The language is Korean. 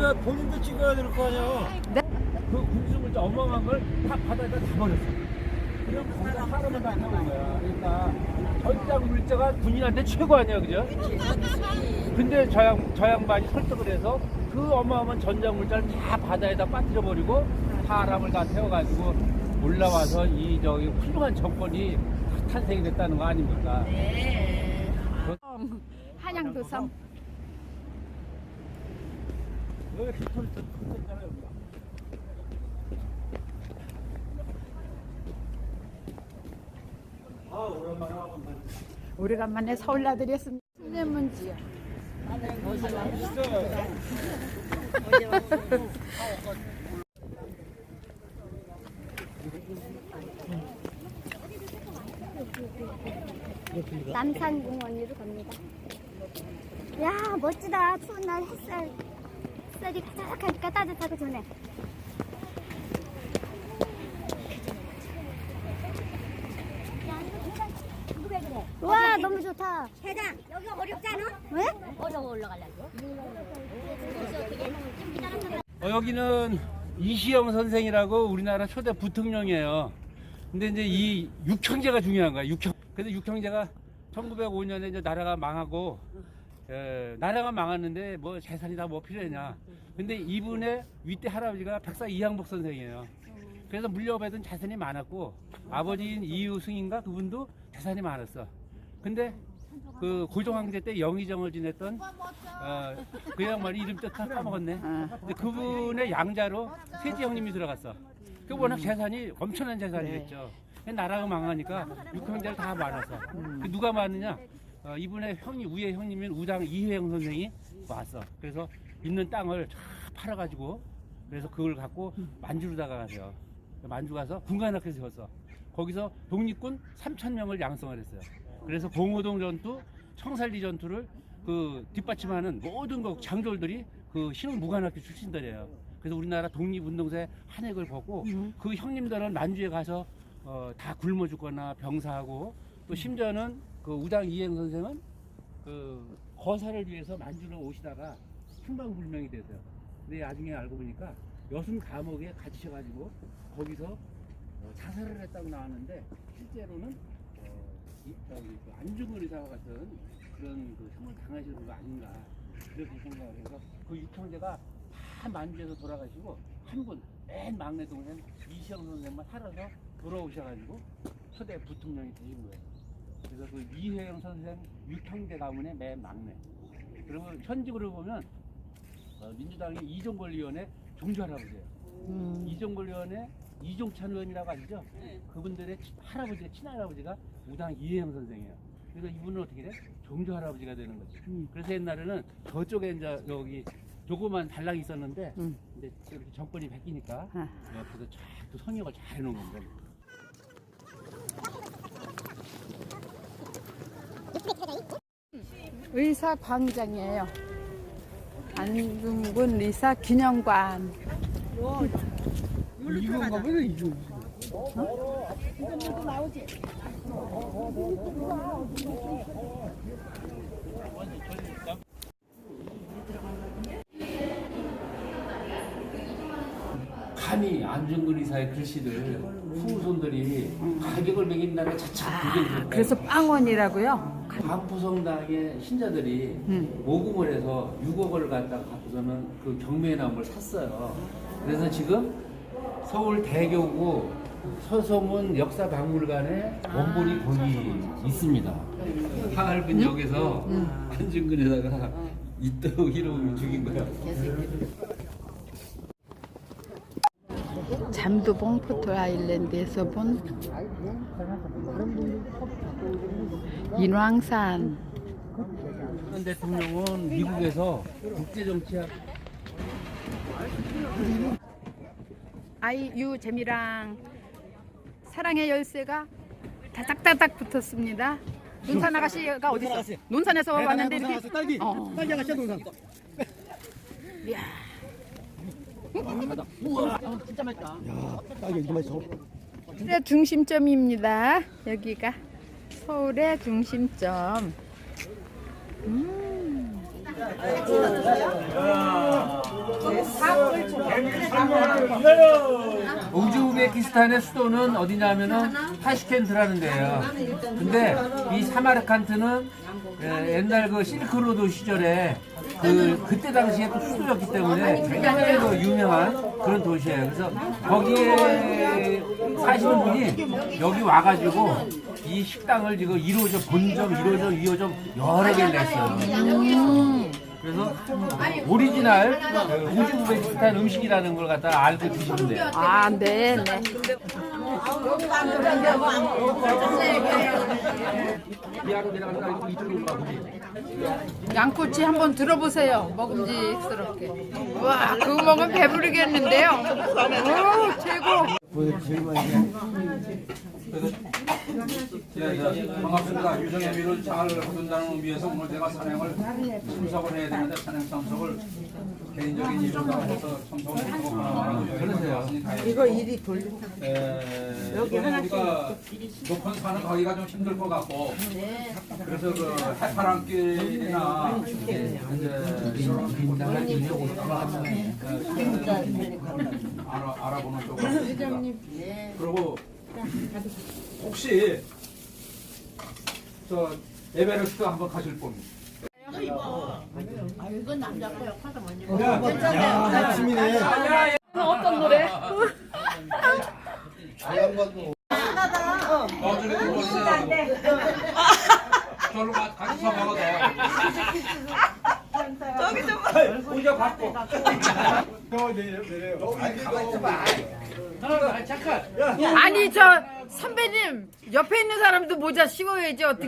어머니가 본인도 찍어야 될 거 아니야. 네. 그 군수물자 어마어마한 걸 다 바다에다 다 버렸어. 그럼 거기서 사람을 다 나온 거야. 그러니까 전장 물자가 군인한테 최고 아니야, 그죠? 근데 저, 양, 저 양반이 설득을 해서 그 어마어마한 전장 물자를 다 바다에다 빠뜨려 버리고 사람을 다 태워가지고 올라와서 이 저기 훌륭한 정권이 탄생이 됐다는 거 아닙니까? 한양도 섬 여기 깃털 있잖아요, 여기가. 아, 오랜만에 와본다. 오래간만에 서울 나들이었습니다. 수뇌문지요. 남산공원으로 갑니다. 야 멋지다. 추운 날 햇살 햇살이 가득하니까 따뜻하고 좋네. 와 너무 좋다. 대장 여기가 어렵잖아? 왜? 어려워 올라가려고. 어, 여기는 이시영 선생이라고 우리나라 초대 부통령이에요. 근데 이제 이 육형제가 중요한 거야. 육형. 그래서 육형제가 1905년에 이제 나라가 망하고, 에, 나라가 망했는데 뭐 재산이 다 뭐 필요했냐. 근데 이분의 윗대 할아버지가 백사 이항복 선생이에요. 그래서 물려받은 자산이 많았고, 아버지인 이유승인가 그분도 자산이 많았어. 근데 그 고종 황제 때 영의정을 지냈던 어, 그 양반이 이름 다 까먹었네. 근데 그분의 양자로 세지 형님이 들어갔어. 그 워낙 재산이 엄청난 재산이랬죠. 나라가 망하니까 육형제를 다 많았어. 그 누가 많으냐? 어, 이분의 형이 우의 형님인 우당 이회영 선생이 왔어. 그래서 있는 땅을 다 팔아가지고 그래서 그걸 갖고 만주로다가 가세요. 만주 가서 군관학교 세웠어. 거기서 독립군 3천 명을 양성을 했어요. 그래서 봉오동 전투, 청살리 전투를 그 뒷받침하는 모든 그 장졸들이 그 신흥 무관학교 출신들이에요. 그래서 우리나라 독립운동사의 한획을 보고 그 형님들은 만주에 가서 어, 다 굶어 죽거나 병사하고 또 심지어는 그 우당 이행 선생은 그 거사를 위해서 만주로 오시다가 행방불명이 되세요. 근데 나중에 알고 보니까 여순 감옥에 갇히셔가지고 거기서 어, 자살을 했다고 나왔는데 실제로는 어, 그 안중근 의사와 같은 그런 그 형을 당하시는 거 아닌가 그렇게 생각을 해서 그 육형제가 다 만주에서 돌아가시고 한 분 맨 막내 동생 이시영 선생만 살아서 돌아오셔가지고 초대 부통령이 되신 거예요. 그래서 그 이혜영 선생 육형제 가문의 맨 막내. 그러면 현직으로 보면 어, 민주당의 이종걸 의원의 종주 할아버지예요. 음. 이종걸 의원의 이종찬 의원이라고 아시죠? 그분들의 치- 할아버지가 친할아버지가 우당 이혜영 선생이에요. 그래서 이분은 어떻게 돼? 종주 할아버지가 되는 거지. 음. 그래서 옛날에는 저쪽에 이제 여기 조그만 달랑이 있었는데 음. 근데 이렇게 정권이 바뀌니까 아. 옆에서 쫙또 성역을 잘 해놓은 겁니다. 의사 광장이에요. 안중근 의사 기념관. 이건가 보네 이거. 감히 안중근 의사의 글씨를 후손들이 가격을 매긴다는 자체가 그게 그래서 빵원이라고요. 반포성당의 신자들이 음. 모금을 해서 6억을 갖다가 갖고서는 그 경매에 나온 걸 샀어요. 그래서 지금 서울 대교구 서소문 역사박물관에 원본이 거기 있습니다. 하얼빈 역에서 안중근에다가 이토 히로를 죽인 거야. 잠두봉 포토 아일랜드에서 본 인왕산. 현 대통령은 미국에서 국제 정치학 아이유 재미랑 사랑의 열쇠가 다닥다닥 붙었습니다. 논산 아가씨가 어디 있어? 논산에서 왔는데 이렇게 딸기 어. 딸기 아가씨야 동상 이야. 진짜 맛있다 야 딸기 이렇게 맛있어 서울의 중심점입니다. 여기가 서울의 중심점. 음. 우즈베키스탄의 수도는 어디냐면은 타슈켄트라는 데예요. 근데 이 사마르칸트는 예, 옛날 그 실크로드 시절에 그 그때 당시에 또 수도였기 때문에 굉장히 그 유명한 그런 도시예요. 그래서 거기에 사시는 분이 여기 와가지고 이 식당을 지금 1호점, 본점, 1호점, 2호점 여러 개를 냈어요. 그래서 오리지널 그 우즈베키스탄 음식이라는 걸 갖다 알고 드시면 돼요. 아, 네, 네. 미아로 내려가서 이쪽으로 가 보지. 양꼬치 한번 들어보세요. 먹음직스럽게. 와, 그거 먹으면 배부르겠는데요. 오, 최고. 예, 예, 반갑습니다. 유정의 미를 잘 거둔다는 의미에서 오늘 제가 산행을 참석을 해야 되는데 산행 참석을 개인적인 이유로 해서 참석을 못하고 이거 일이 돌려. 여기 우리가 높은 산은 가기가 좀 힘들 것 같고. 그래서 그 해파랑길이나 이제 이런 곳들을 이용하다가 알아 알아보는 쪽으로 회장님 그리고 혹시 저 에베레스트 한번 가실 분? 어떤 노래? 아니, 저 선배님, 옆에 있는 사람도 모자 씌워야지, 어떻게.